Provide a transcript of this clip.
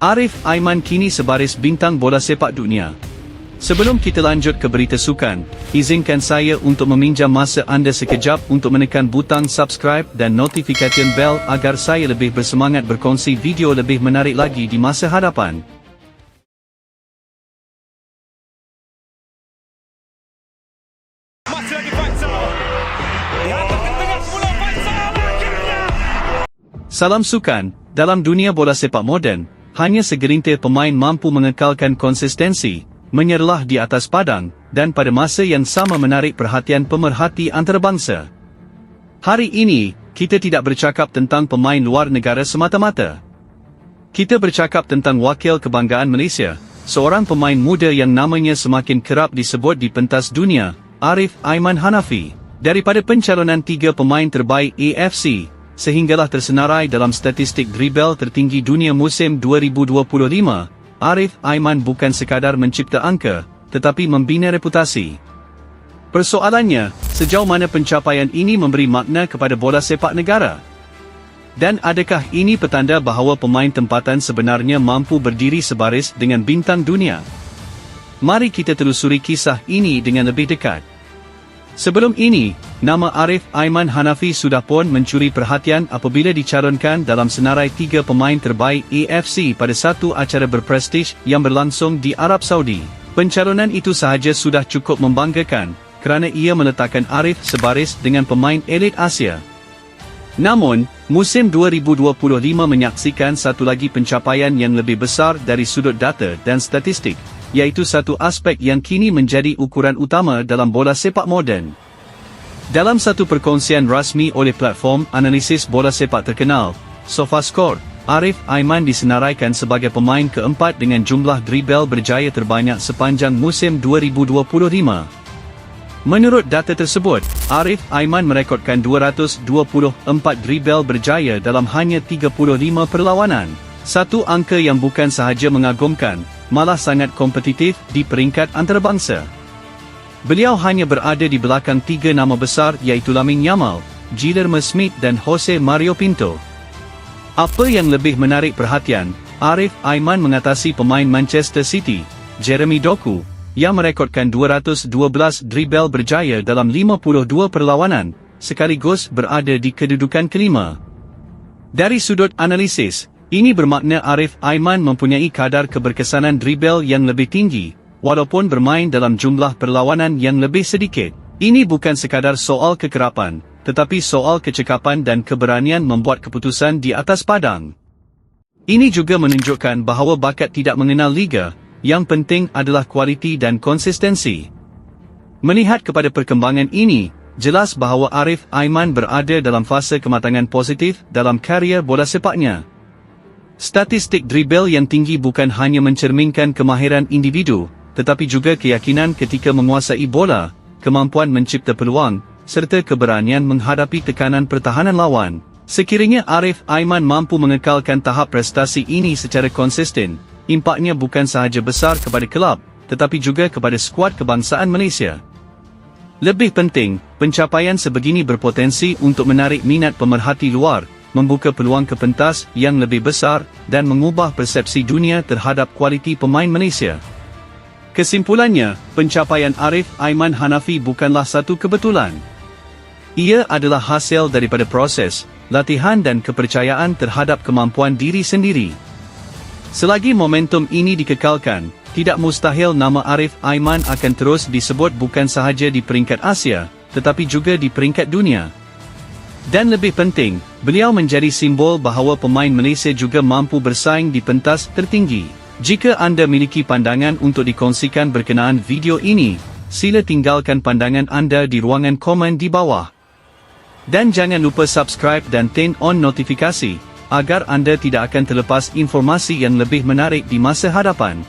Arif Aiman kini sebaris bintang bola sepak dunia. Sebelum kita lanjut ke berita sukan, izinkan saya untuk meminjam masa anda sekejap untuk menekan butang subscribe dan notification bell agar saya lebih bersemangat berkongsi video lebih menarik lagi di masa hadapan. Masih lagi Faisal. Dihantar ke tengah semula Faisal akhirnya. Salam sukan, dalam dunia bola sepak moden, hanya segelintir pemain mampu mengekalkan konsistensi, menyerlah di atas padang, dan pada masa yang sama menarik perhatian pemerhati antarabangsa. Hari ini, kita tidak bercakap tentang pemain luar negara semata-mata. Kita bercakap tentang wakil kebanggaan Malaysia, seorang pemain muda yang namanya semakin kerap disebut di pentas dunia, Arif Aiman Hanafi. Daripada pencalonan tiga pemain terbaik AFC, sehinggalah tersenarai dalam statistik dribble tertinggi dunia musim 2025, Arif Aiman bukan sekadar mencipta angka, tetapi membina reputasi. Persoalannya, sejauh mana pencapaian ini memberi makna kepada bola sepak negara? Dan adakah ini petanda bahawa pemain tempatan sebenarnya mampu berdiri sebaris dengan bintang dunia? Mari kita telusuri kisah ini dengan lebih dekat. Sebelum ini, nama Arif Aiman Hanafi sudah pun mencuri perhatian apabila dicalonkan dalam senarai tiga pemain terbaik AFC pada satu acara berprestij yang berlangsung di Arab Saudi. Pencalonan itu sahaja sudah cukup membanggakan kerana ia meletakkan Arif sebaris dengan pemain elit Asia. Namun, musim 2025 menyaksikan satu lagi pencapaian yang lebih besar dari sudut data dan statistik, iaitu satu aspek yang kini menjadi ukuran utama dalam bola sepak moden. Dalam satu perkongsian rasmi oleh platform analisis bola sepak terkenal, SofaScore, Arif Aiman disenaraikan sebagai pemain keempat dengan jumlah dribble berjaya terbanyak sepanjang musim 2025. Menurut data tersebut, Arif Aiman merekodkan 224 dribble berjaya dalam hanya 35 perlawanan. Satu angka yang bukan sahaja mengagumkan, malah sangat kompetitif di peringkat antarabangsa. Beliau hanya berada di belakang tiga nama besar iaitu Lamin Yamal, Guillermo Smith dan Jose Mario Pinto. Apa yang lebih menarik perhatian, Arif Aiman mengatasi pemain Manchester City, Jeremy Doku, yang merekodkan 212 dribble berjaya dalam 52 perlawanan, sekaligus berada di kedudukan kelima. Dari sudut analisis, ini bermakna Arif Aiman mempunyai kadar keberkesanan dribble yang lebih tinggi, walaupun bermain dalam jumlah perlawanan yang lebih sedikit. Ini bukan sekadar soal kekerapan, tetapi soal kecekapan dan keberanian membuat keputusan di atas padang. Ini juga menunjukkan bahawa bakat tidak mengenal liga, yang penting adalah kualiti dan konsistensi. Melihat kepada perkembangan ini, jelas bahawa Arif Aiman berada dalam fasa kematangan positif dalam karier bola sepaknya. Statistik dribble yang tinggi bukan hanya mencerminkan kemahiran individu, tetapi juga keyakinan ketika menguasai bola, kemampuan mencipta peluang, serta keberanian menghadapi tekanan pertahanan lawan. Sekiranya Arif Aiman mampu mengekalkan tahap prestasi ini secara konsisten, impaknya bukan sahaja besar kepada kelab, tetapi juga kepada skuad kebangsaan Malaysia. Lebih penting, pencapaian sebegini berpotensi untuk menarik minat pemerhati luar, membuka peluang ke pentas yang lebih besar dan mengubah persepsi dunia terhadap kualiti pemain Malaysia. Kesimpulannya, pencapaian Arif Aiman Hanafi bukanlah satu kebetulan. Ia adalah hasil daripada proses, latihan dan kepercayaan terhadap kemampuan diri sendiri. Selagi momentum ini dikekalkan, tidak mustahil nama Arif Aiman akan terus disebut bukan sahaja di peringkat Asia, tetapi juga di peringkat dunia. Dan lebih penting, beliau menjadi simbol bahawa pemain Malaysia juga mampu bersaing di pentas tertinggi. Jika anda miliki pandangan untuk dikongsikan berkenaan video ini, sila tinggalkan pandangan anda di ruangan komen di bawah. Dan jangan lupa subscribe dan turn on notifikasi, agar anda tidak akan terlepas informasi yang lebih menarik di masa hadapan.